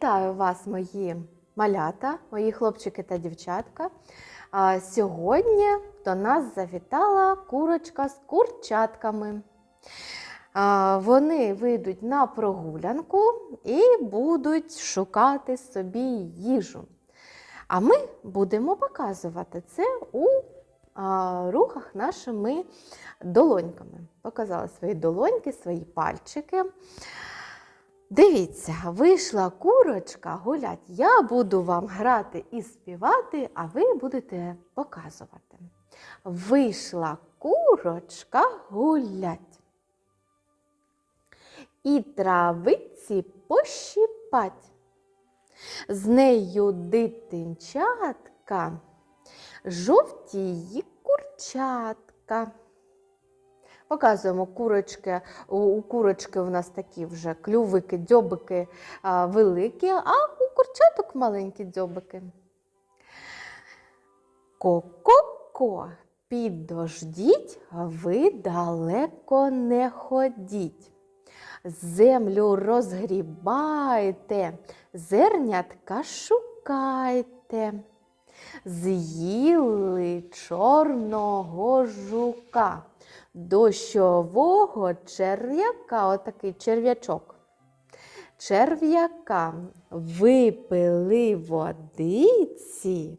Вітаю вас, мої малята, мої хлопчики та дівчатка. Сьогодні до нас завітала курочка з курчатками. Вони вийдуть на прогулянку і будуть шукати собі їжу. А ми будемо показувати це у рухах нашими долоньками. Показали свої долоньки, свої пальчики. Дивіться, вийшла курочка гулять. Я буду вам грати і співати, а ви будете показувати. Вийшла курочка гулять. І травиці пощипать. З нею дитинчатка, жовті її курчатка. Показуємо курочки. У, курочки у нас такі вже клювики, дзьобики великі, а у курчаток маленькі дзьобики. Ко-ко-ко, підождіть, ви далеко не ходіть. Землю розгрібайте, зернятка шукайте. З'їли чорного жука, дощового черв'яка, отакий черв'ячок. Черв'яка випили водиці,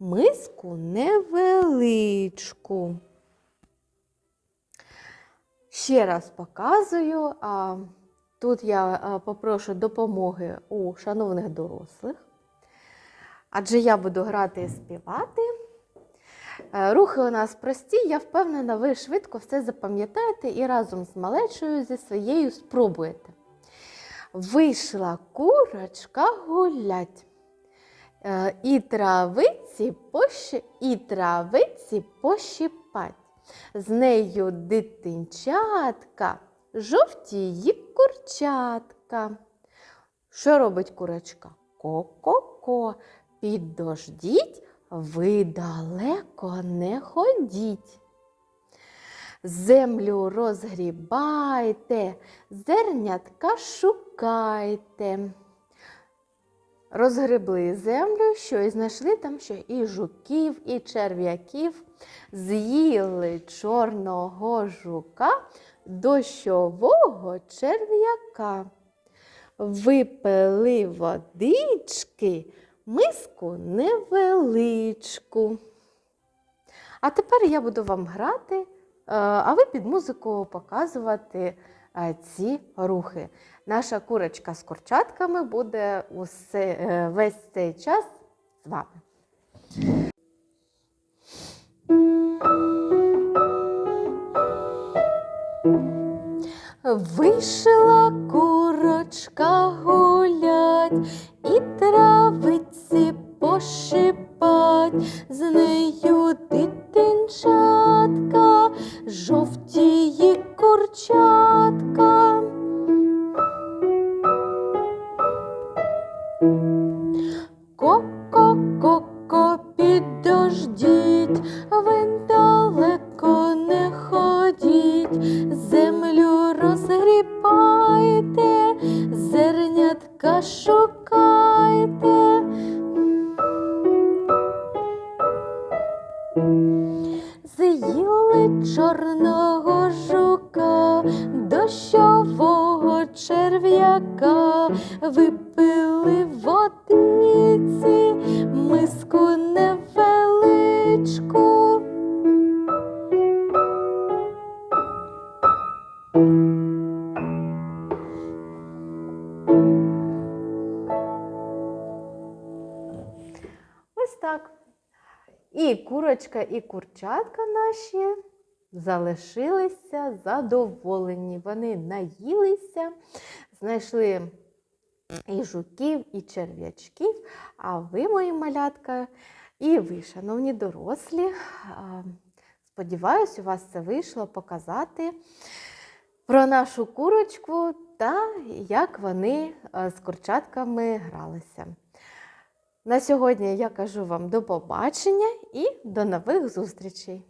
миску невеличку. Ще раз показую. а, Тут я попрошу допомоги у шановних дорослих. Адже я буду грати і співати. Е, Рухи у нас прості, я впевнена, ви швидко все запам'ятаєте і разом з малечою зі своєю спробуєте. Вийшла курочка гулять. Е, І травиці, пощ... і травиці пощипать. З нею дитинчатка, жовті її курчатка. Що робить курочка? Ко-ко-ко. Підождіть, ви далеко не ходіть. Землю розгрібайте, зернятка шукайте. Розгребли землю, що і знайшли там що і жуків, і черв'яків, з'їли чорного жука, дощового черв'яка. Випили водички, миску невеличку. А тепер я буду вам грати, е, а ви під музику показувати е, ці рухи. Наша курочка з курчатками буде усе, е, весь цей час з вами. Вийшла курочка гулять і травиці пошипать, з нею дитинчатка, жовтії курчатка. Ко-ко-ко-ко, З'їли чорного жука, дощового черв'яка, випили водиці, миску невеличку. Ось так. І курочка, і курчатка наші залишилися задоволені. Вони наїлися, знайшли і жуків, і черв'ячків. А ви, мої малятка, і ви, шановні дорослі, сподіваюсь, у вас це вийшло показати про нашу курочку та як вони з курчатками гралися. На сьогодні я кажу вам до побачення і до нових зустрічей!